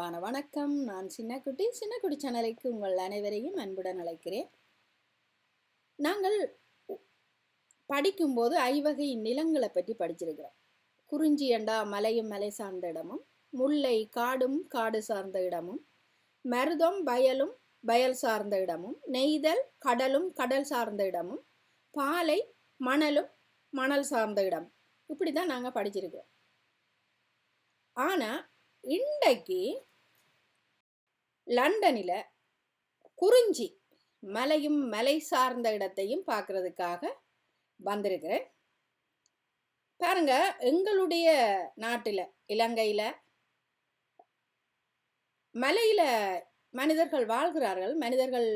அன்பான வணக்கம். நான் சின்னக்குட்டி. சின்னக்குட்டி சேனலுக்கு உங்கள் அனைவரையும் அன்புடன் அழைக்கிறேன். நாங்கள் படிக்கும்போது ஐவகை நிலங்களை பற்றி படிச்சிருக்கிறோம். குறிஞ்சி அண்டா மலையும் மலை சார்ந்த இடமும் முல்லை காடும் காடு சார்ந்த இடமும் மருதம் வயலும் வயல் சார்ந்த இடமும் நெய்தல் கடலும் கடல் சார்ந்த இடமும் பாலை மணலும் மணல் சார்ந்த இடம். இப்படி தான் நாங்கள் படிச்சிருக்கிறோம். ஆனால் இன்றைக்கு லண்டனில் குறிஞ்சி மலையும் மலை சார்ந்த இடத்தையும் பார்க்கறதுக்காக வந்திருக்கிறேன். பாருங்க எங்களுடைய நாட்டில் இலங்கையில் மலையில் மனிதர்கள் வாழ்கிறார்கள். மனிதர்கள்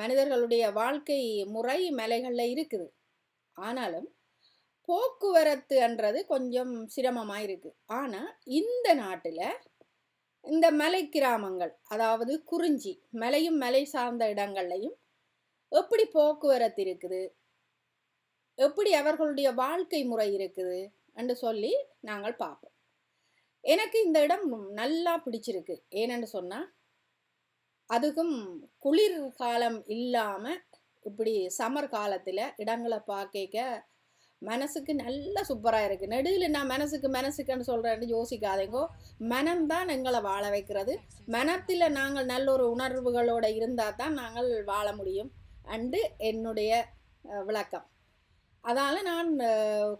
மனிதர்களுடைய வாழ்க்கை முறை மலைகளில் இருக்குது. ஆனாலும் போக்குவரத்துன்றது கொஞ்சம் சிரமமாக இருக்குது ஆனால் இந்த நாட்டில் இந்த மலை கிராமங்கள் அதாவது குறிஞ்சி மலையும் மலை சார்ந்த இடங்கள்லையும் எப்படி போக்குவரத்து இருக்குது? எப்படி அவர்களுடைய வாழ்க்கை முறை இருக்குது? என்று சொல்லி நாங்கள் பார்ப்போம். எனக்கு இந்த இடம் நல்லா பிடிச்சிருக்கு. ஏனென்று சொன்னால் அதுக்கும் குளிர் காலம் இல்லாமல் இப்படி சம்மர் காலத்தில் இடங்களை பார்க்க மனசுக்கு நல்ல சூப்பராக இருக்குது நெடுவில் நான் மனசுக்கு மனசுக்குன்னு சொல்கிறேன்னு யோசிக்காதேங்கோ. மனம்தான் எங்களை வாழ வைக்கிறது. மனத்தில் நாங்கள் நல்ல ஒரு உணர்வுகளோடு இருந்தால் தான் நாங்கள் வாழ முடியும். அண்டு என்னுடைய விளக்கம். அதால் நான்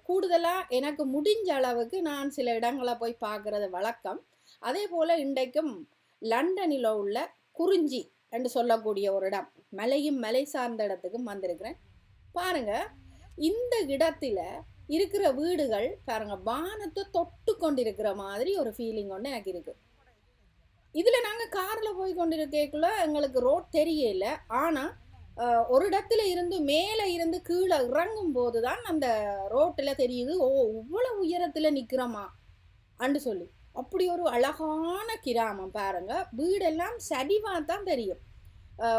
கூடுதலாக எனக்கு முடிஞ்ச அளவுக்கு நான் சில இடங்களை போய் பார்க்குறது வழக்கம். அதே போல் இன்றைக்கும் லண்டனில் உள்ள குறிஞ்சி என்று சொல்லக்கூடிய ஒரு இடம். மலையும் மலை சார்ந்த இடத்துக்கும் வந்திருக்கிறேன். பாருங்கள் இந்த இடத்துல இருக்கிற வீடுகள் பாருங்க வானத்தை தொட்டு கொண்டிருக்கிற மாதிரி ஒரு ஃபீலிங் ஒன்று எனக்கு இருக்கு. இதில் நாங்கள் காரில் போய் கொண்டிருக்கக்குள்ள எங்களுக்கு ரோட் தெரியல. ஆனால் ஒரு இடத்துல இருந்து மேலே இருந்து கீழே இறங்கும் போது தான் அந்த ரோட்டில் தெரியுது ஓ இவ்வளோ உயரத்தில் நிற்கிறோமா அண்டு சொல்லி. அப்படி ஒரு அழகான கிராமம் பாருங்க. வீடெல்லாம் சரிவாக தான் தெரியும்.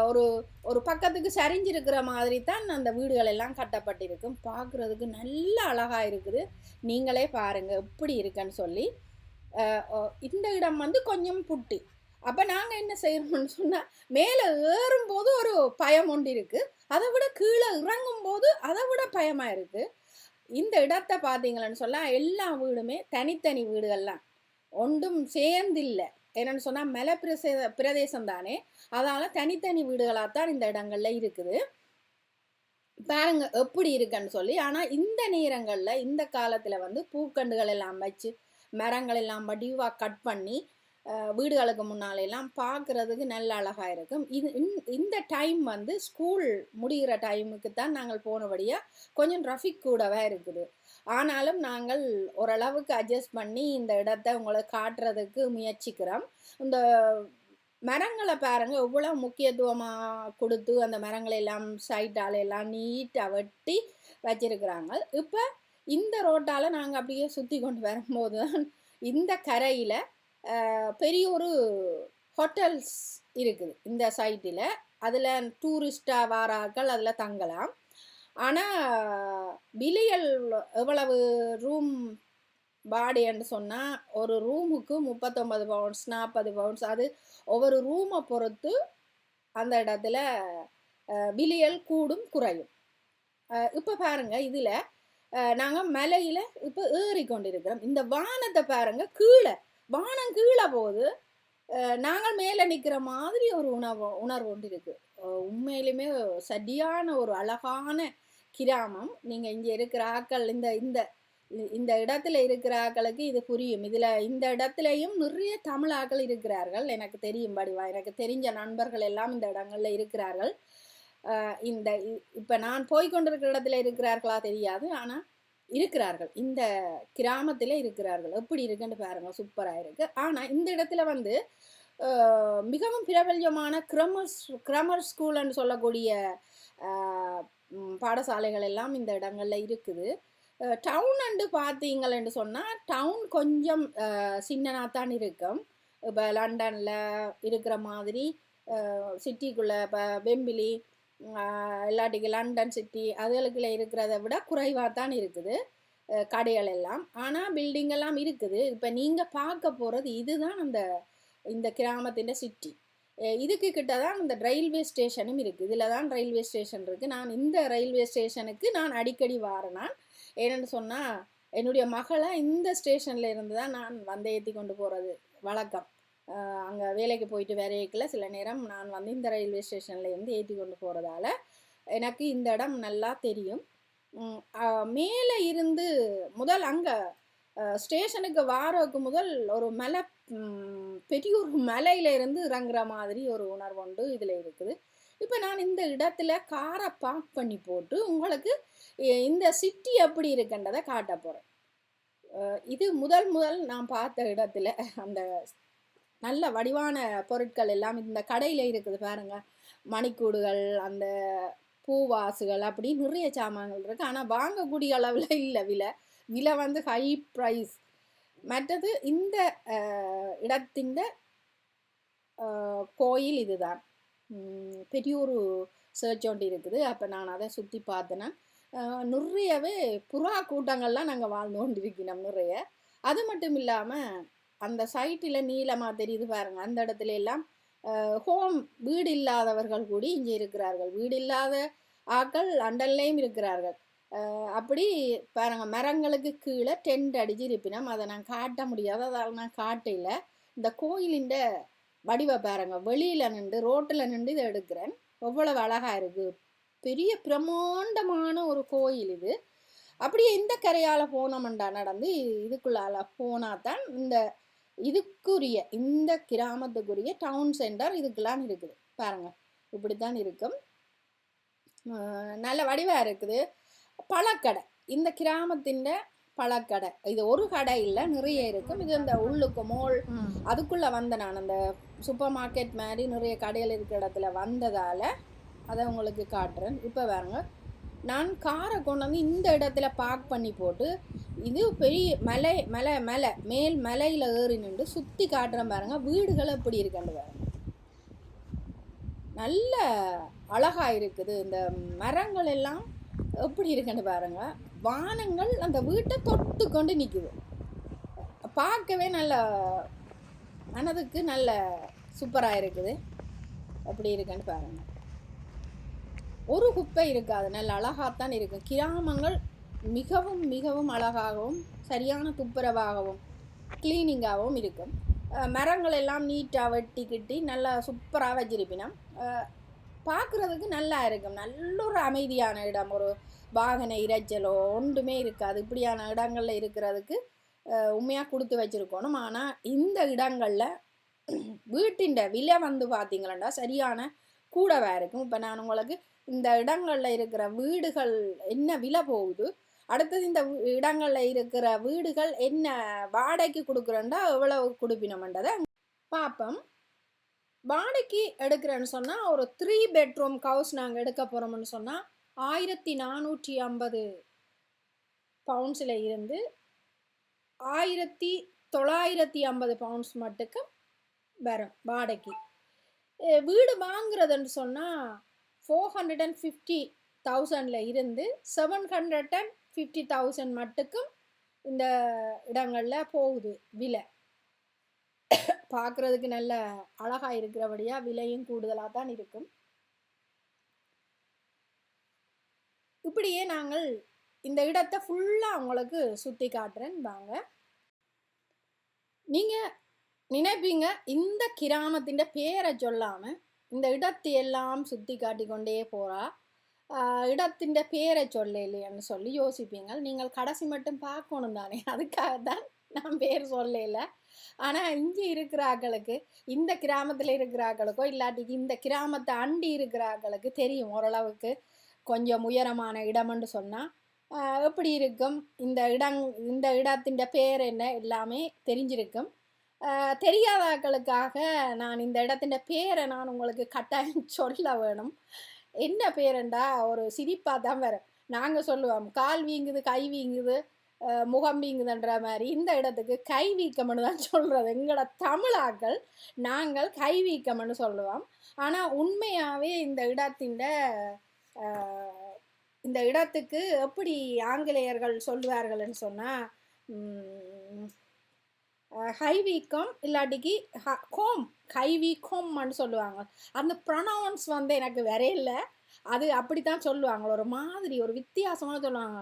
ஒரு ஒரு பக்கத்துக்கு சரிஞ்சிருக்கிற மாதிரி தான் அந்த வீடுகள் எல்லாம் கட்டப்பட்டிருக்கும். பார்க்குறதுக்கு நல்ல அழகாக இருக்குது. நீங்களே பாருங்கள் எப்படி இருக்குன்னு சொல்லி. இந்த இடம் வந்து கொஞ்சம் புட்டி. அப்போ நாங்கள் என்ன செய்யணும்னு சொன்னால் மேலே ஏறும்போது ஒரு பயம் ஒன்று இருக்குது அதை விட கீழே இறங்கும்போது அதை விட பயமாக இருக்குது இந்த இடத்தை பார்த்தீங்களன்னு சொன்னால் எல்லா வீடுமே தனித்தனி வீடுகள்லாம் ஒன்றும் சேர்ந்தில்லை. என்னென்னு சொன்னால் மலை பிரசே பிரதேசம் தானே அதனால் தனித்தனி வீடுகளாக தான் இந்த இடங்களில் இருக்குது. பாருங்க எப்படி இருக்குன்னு சொல்லி. ஆனால் இந்த நேரங்களில் இந்த காலத்தில் வந்து பூக்கண்டுகள் எல்லாம் வச்சு மரங்கள் எல்லாம் வடிவாக கட் பண்ணி வீடுகளுக்கு முன்னாலெல்லாம் பார்க்குறதுக்கு நல்ல அழகாக இருக்கும். இது இந்த டைம் வந்து ஸ்கூல் முடிகிற டைமுக்கு தான் நாங்கள் போனபடியாக கொஞ்சம் ட்ரஃபிக் கூடவே இருக்குது. ஆனாலும் நாங்கள் ஓரளவுக்கு அட்ஜஸ்ட் பண்ணி இந்த இடத்த உங்களை காட்டுறதுக்கு முயற்சிக்கிறோம். இந்த மரங்களை பாருங்கள் எவ்வளோ முக்கியத்துவமாக கொடுத்து அந்த மரங்களை எல்லாம் சைட்டால் எல்லாம் நீட்டாக வெட்டி வச்சிருக்கிறாங்க. இப்போ இந்த ரோட்டால் நாங்கள் அப்படியே சுற்றி கொண்டு வரும்போது தான் இந்த கரையில் பெரிய ஒரு ஹோட்டல்ஸ் இருக்குது இந்த சைட்டில் அதில் டூரிஸ்டாக வாராக்கள் அதில் தங்கலாம். ஆனால் விலைகள் எவ்வளவு? ரூம் பாடின்னு சொன்னால் ஒரு ரூமுக்கு முப்பத்தொம்பது பவுண்ட்ஸ் நாற்பது பவுண்ட்ஸ் அது ஒவ்வொரு ரூமை பொறுத்து அந்த இடத்துல விலையல் கூடும் குறையும். இப்போ பாருங்கள் இதில் நாங்கள் மலையில் இப்போ ஏறி கொண்டிருக்கிறோம் இந்த வானத்தை பாருங்கள் கீழே. வானம் கீழே போகுது. நாங்கள் மேலே நிற்கிற மாதிரி ஒரு உணவு உணர்வு ஒன்று இருக்குது உண்மையிலுமே சரியான ஒரு அழகான கிராமம். நீங்கள் இங்கே இருக்கிற ஆக்கள் இந்த இந்த இந்த இடத்துல இருக்கிற ஆக்களுக்கு இது புரியும். இதில் இந்த இடத்துலையும் நிறைய தமிழ் ஆக்கள் இருக்கிறார்கள். எனக்கு தெரியும் படிவா எனக்கு தெரிஞ்ச நண்பர்கள் எல்லாம் இந்த இடங்களில் இருக்கிறார்கள். இந்த இப்போ நான் போய்கொண்டிருக்கிற இடத்துல இருக்கிறார்களா தெரியாது. ஆனால் இருக்கிறார்கள். இந்த கிராமத்தில் இருக்கிறார்கள். எப்படி இருக்குன்னு பாருங்க சூப்பராக இருக்குது ஆனால் இந்த இடத்துல வந்து மிகவும் பிரபல்யமான கிரமர்ஸ் கிரமர் ஸ்கூல்னு சொல்லக்கூடிய பாடசாலைகள் எல்லாம் இந்த இடங்களில் இருக்குது. டவுன் அண்டு பார்த்தீங்களேன்னு சொன்னால் டவுன் கொஞ்சம் சின்னனாக தான் இருக்கும். இப்போ லண்டனில் இருக்கிற மாதிரி சிட்டிக்குள்ளே இப்போ வெம்பிலி இல்லாட்டிக்கு லண்டன் சிட்டி அதுகளுக்குள்ள இருக்கிறத விட குறைவாக தான் இருக்குது கடைகள் எல்லாம். ஆனால் பில்டிங் எல்லாம் இருக்குது. இப்போ நீங்கள் பார்க்க போகிறது இதுதான் அந்த இந்த கிராமத்தின் சிட்டி. இதுக்கு கிட்ட தான் இந்த ரயில்வே ஸ்டேஷனும் இருக்குது இதில் தான் ரயில்வே ஸ்டேஷன் இருக்குது நான் இந்த ரயில்வே ஸ்டேஷனுக்கு நான் அடிக்கடி வாரேன் ஏன்னு சொன்னால் என்னுடைய மகளை இந்த ஸ்டேஷனில் இருந்து தான் நான் வந்து ஏற்றி கொண்டு போகிறது வழக்கம். அங்கே வேலைக்கு போயிட்டு வரையக்கில் சில நேரம் நான் வந்து இந்த ரயில்வே ஸ்டேஷனில் இருந்து ஏற்றி கொண்டு போகிறதால எனக்கு இந்த இடம் நல்லா தெரியும். மேலே இருந்து முதல் அங்கே ஸ்டேஷனுக்கு வாரக்கு முதல் ஒரு மலை பெரிய ஒரு மலையில இருந்து இறங்குற மாதிரி ஒரு உணர்வு உண்டு இதில் இருக்குது. இப்போ நான் இந்த இடத்துல காரை பார்க் பண்ணி போட்டு உங்களுக்கு இந்த சிட்டி எப்படி இருக்குன்றதை காட்ட போகிறேன் இது முதல் முதல் நான் பார்த்த இடத்துல அந்த நல்ல வடிவான பொருட்கள் எல்லாம் இந்த கடையில் இருக்குது பாருங்க. மணிக்கூடுகள் அந்த பூவாசுகள் அப்படி நிறைய சாமான்கள் இருக்குது ஆனால் வாங்கக்கூடிய அளவில் இல்லை விலை. விலை வந்து ஹை ப்ரைஸ் மற்றது இந்த இடத்தின் கோயில் இதுதான். பெரிய ஒரு சர்ச் ஒன்று இருக்குது. அப்போ நான் அதை சுற்றி பார்த்தேன்னா நிறையவே புறா கூட்டங்கள்லாம் நாங்கள் வாழ்ந்து கொண்டிருக்கிறோம் நிறைய. அது மட்டும் இல்லாமல் அந்த சைட்டில் நீளமாக தெரியுது பாருங்கள் அந்த இடத்துல எல்லாம் ஹோம் வீடு இல்லாதவர்கள் கூடி இங்கே இருக்கிறார்கள். வீடு இல்லாத ஆக்கள் அண்டல்லையும் இருக்கிறார்கள். அப்படி பாருங்கள் மரங்களுக்கு கீழே டென்ட் அடிச்சு இருப்பினோம் அதை நான் காட்ட முடியாது. அதால் நான் காட்டையில். இந்த கோயிலின் வடிவை பாருங்க. வெளியில் நின்று ரோட்டில் நின்று இதை எடுக்கிறேன். எவ்வளவு அழகாக இருக்குது பெரிய பிரம்மாண்டமான ஒரு கோயில் இது. அப்படியே இந்த கரையால் போனோம்டா நடந்து. இதுக்குள்ளால போனால் தான் இந்த இதுக்குரிய இந்த கிராமத்துக்குரிய டவுன் சென்டர் இதுக்கெல்லாம் இருக்குது. பாருங்க இப்படித்தான் இருக்கும். அஹ் நல்ல வடிவாக இருக்குது. பழக்கடை இந்த கிராமத்தின் பழக்கடை. இது ஒரு கடை இல்லை நிறைய இருக்கும். இது இந்த உள்ளுக்கு மோல் அதுக்குள்ளே வந்த நான் அந்த சூப்பர் மார்க்கெட் மாதிரி நிறைய கடைகள் இருக்கிற இடத்துல வந்ததால் அதை உங்களுக்கு காட்டுறேன். இப்போ பாருங்க நான் காரை கொண்டு வந்து இந்த இடத்துல பார்க் பண்ணி போட்டு இது பெரிய மலை மலை மலை மேல் மலையில் ஏறி நின்று சுற்றி காட்டுறேன் பாருங்க. வீடுகள் எப்படி இருக்குன்னு பாருங்க. நல்ல அழகாக இருக்குது. இந்த மரங்கள் எல்லாம் எப்படி இருக்குன்னு பாருங்க. வானங்கள் அந்த வீட்டை தொட்டு கொண்டு நிற்குது பார்க்கவே நல்ல மனதுக்கு நல்ல சூப்பராக இருக்குது. எப்படி இருக்குன்னு பாருங்க. ஒரு குப்பை இருக்காது. நல்ல அழகாகத்தான் இருக்கும். கிராமங்கள் மிகவும் மிகவும் அழகாகவும் சரியான துப்புரவாகவும் க்ளீனிங்காகவும் இருக்கும். மரங்கள் எல்லாம் நீட்டாக வெட்டி கிட்டி நல்லா சூப்பராக வச்சிருப்பினம். பார்க்குறதுக்கு நல்லா இருக்கும். நல்ல ஒரு அமைதியான இடம். ஒரு வாகன இரைச்சலோ ஒன்றுமே இருக்காது. இப்படியான இடங்களில் இருக்கிறதுக்கு உண்மையாக கொடுத்து வச்சுருக்கணும். ஆனால் இந்த இடங்களில் வீட்டின் விலை வந்து பார்த்தீங்களா சரியான கூடவாக இருக்கும். இப்போ நான் உங்களுக்கு இந்த இடங்களில் இருக்கிற வீடுகள் என்ன விலை போகுது? அடுத்தது இந்த இடங்களில் இருக்கிற வீடுகள் என்ன வாடகைக்கு கொடுக்குறோண்டா எவ்வளவு கொடுப்பினோம்ன்றதை பார்ப்போம் வாடகைக்கு எடுக்கிறேன்னு சொன்னால் ஒரு த்ரீ பெட்ரூம் ஹவுஸ் நாங்கள் எடுக்க போகிறோம்னு சொன்னால் ஆயிரத்தி நானூற்றி ஐம்பது பவுண்ட்ஸில் இருந்து ஆயிரத்தி தொள்ளாயிரத்தி ஐம்பது பவுண்ட்ஸ் மட்டுக்கு வரும் வாடகைக்கு வீடு வாங்குறதுன்னு சொன்னால் ஃபோர் ஹண்ட்ரட் அண்ட் ஃபிஃப்டி தௌசண்டில் இருந்து seven hundred and fifty thousand மட்டுக்கும் இந்த இடங்களில் போகுது விலை. பார்க்குறதுக்கு நல்ல அழகாக இருக்கிறபடியாக விலையும் கூடுதலாக தான் இருக்கும். இப்படியே நாங்கள் இந்த இடத்தை ஃபுல்லாக உங்களுக்கு சுற்றி காட்டுறேன் வாங்க. நீங்கள் நினைப்பீங்க இந்த கிராமத்தின் பேரை சொல்லாமல் இந்த இடத்தை எல்லாம் சுற்றி காட்டிக்கொண்டே போகிறா இடத்தின் பேரை சொல்ல சொல்லி யோசிப்பீங்க நீங்கள் கடைசி மட்டும் பார்க்கணும் தானே. அதுக்காக தான் நான் பேர் சொல்லல. ஆனால் இங்கே இருக்கிறார்களுக்கு இந்த கிராமத்தில் இருக்கிறார்களுக்கோ இல்லாட்டிக்கு இந்த கிராமத்தை அண்டி இருக்கிறார்களுக்கு தெரியும் ஓரளவுக்கு கொஞ்சம் உயரமான இடம்னு சொன்னால் எப்படி இருக்கும்? இந்த இடங் இந்த இடத்தின் பேர் என்ன? எல்லாமே தெரிஞ்சிருக்கும். தெரியாதாக்களுக்காக நான் இந்த இடத்தின் பேரை நான் உங்களுக்கு கட்டாயம் சொல்ல வேணும். என்ன பேருண்டா? ஒரு சிரிப்பாக தான் வரும். நாங்கள் சொல்லுவோம் கால் வீங்குது கை வீங்குது முகம் வீங்குதுன்ற மாதிரி. இந்த இடத்துக்கு கை வீக்கம்னு தான் சொல்கிறது எங்களோட தமிழாக்கள் நாங்கள் கை வீக்கம்னு சொல்லுவோம். ஆனால் உண்மையாகவே இந்த இடத்தின் இந்த இடத்துக்கு எப்படி ஆங்கிலேயர்கள் சொல்லுவார்கள்னு சொன்னால் ஹை வீக்கம் இல்லாட்டிக்கு கோம் ஹைவீக்கோம்னு சொல்லுவாங்க. அந்த ப்ரொனவுன்ஸ் வந்து எனக்கு வரையில அது அப்படி தான் சொல்லுவாங்க. ஒரு மாதிரி ஒரு வித்தியாசமாக சொல்லுவாங்க.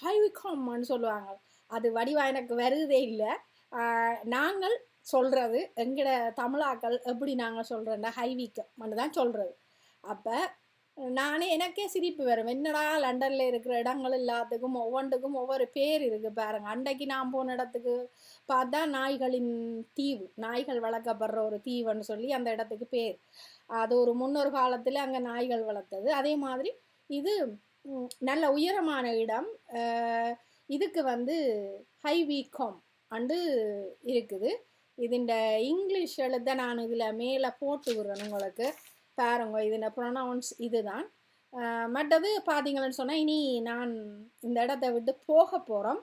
ஹை ஹைவிகாம்னு சொல்லுவாங்க. அது வடிவாக எனக்கு வருதே இல்லை. நாங்கள் சொல்கிறது எங்களோட தமிழாக்கள் எப்படி நாங்கள் சொல்கிறோன்னா ஹைவிக்கம்னு தான் சொல்கிறது அப்போ நானே எனக்கே சிரிப்பு வரும். என்னடா லண்டனில் இருக்கிற இடங்கள் எல்லாத்துக்கும் ஒவ்வொன்றுக்கும் ஒவ்வொரு பேர் இருக்குது பாருங்கள் அன்றைக்கு நான் போன இடத்துக்கு பார்த்தா நாய்களின் தீவு நாய்கள் வளர்க்கப்படுற ஒரு தீவுன்னு சொல்லி அந்த இடத்துக்கு பேர். அது ஒரு முன்னொரு காலத்தில் அங்கே நாய்கள் வளர்த்தது. அதே மாதிரி இது நல்ல உயரமான இடம். இதுக்கு வந்து ஹை வீக்கம் அண்டு இருக்குது. இதுண்ட இங்கிலீஷ் எழுத நான் இதில் மேலே போட்டு விடுறேன் உங்களுக்கு. பாருங்க இதோட ப்ரொனவுன்ஸ் இதுதான். மற்றது பார்த்தீங்கன்னு சொன்னால் இனி நான் இந்த இடத்த விட்டு போக போகிறோம்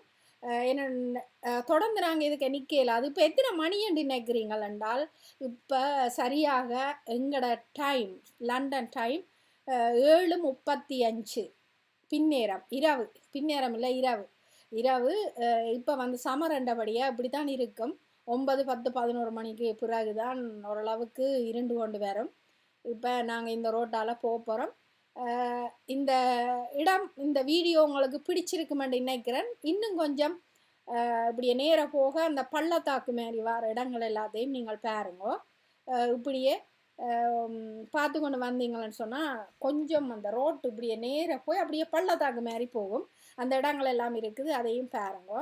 என்ன தொடர்ந்து நாங்கள் இதுக்கு நிற்கல அது இப்போ எத்தனை மணின்னு நினைக்கிறீங்கள் என்றால் இப்போ சரியாக எங்களோட டைம் லண்டன் டைம் ஏழு முப்பத்தி அஞ்சு. பின்னேரம் இரவு. பின்னேரம் இல்லை இரவு. இரவு இப்போ வந்து சமரண்டபடியாக இப்படி தான் இருக்கும். ஒன்பது பத்து பதினோரு மணிக்கு பிறகு தான் ஓரளவுக்கு இருண்டு கொண்டு வரும். இப்போ நாங்கள் இந்த ரோட்டால் போக போகிறோம் இந்த இடம் இந்த வீடியோ உங்களுக்கு பிடிச்சிருக்குமென்று நினைக்கிறேன். இன்னும் கொஞ்சம் இப்படியே நேராக போக அந்த பள்ளத்தாக்கு மாதிரி வர இடங்கள் எல்லாத்தையும் நீங்கள் பாருங்க. இப்படியே பார்த்து கொண்டு வந்தீங்கன்னு சொன்னால் கொஞ்சம் அந்த ரோட்டு இப்படியே நேராக போய் அப்படியே பள்ளத்தாக்கு மாதிரி போகும். அந்த இடங்கள் எல்லாம் இருக்குது அதையும் பாருங்க.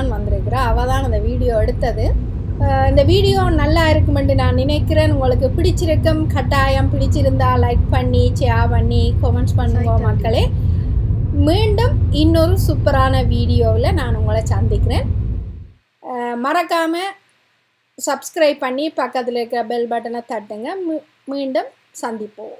தான் வந்திருக்கிறா அவள் தான் அந்த வீடியோ எடுத்தது. இந்த வீடியோ நல்லா இருக்குமென்று நான் நினைக்கிறேன். உங்களுக்கு பிடிச்சிருக்கும் கட்டாயம் பிடிச்சிருந்தா லைக் பண்ணி ஷேர் பண்ணி கமெண்ட்ஸ் பண்ணுங்க மக்களே. மீண்டும் இன்னொரு சூப்பரான வீடியோவில் நான் உங்களை சந்திக்கிறேன். அஹ் மறக்காம சப்ஸ்கிரைப் பண்ணி பக்கத்தில் இருக்கிற பெல் பட்டனை தட்டுங்க. மீண்டும் சந்திப்போம்.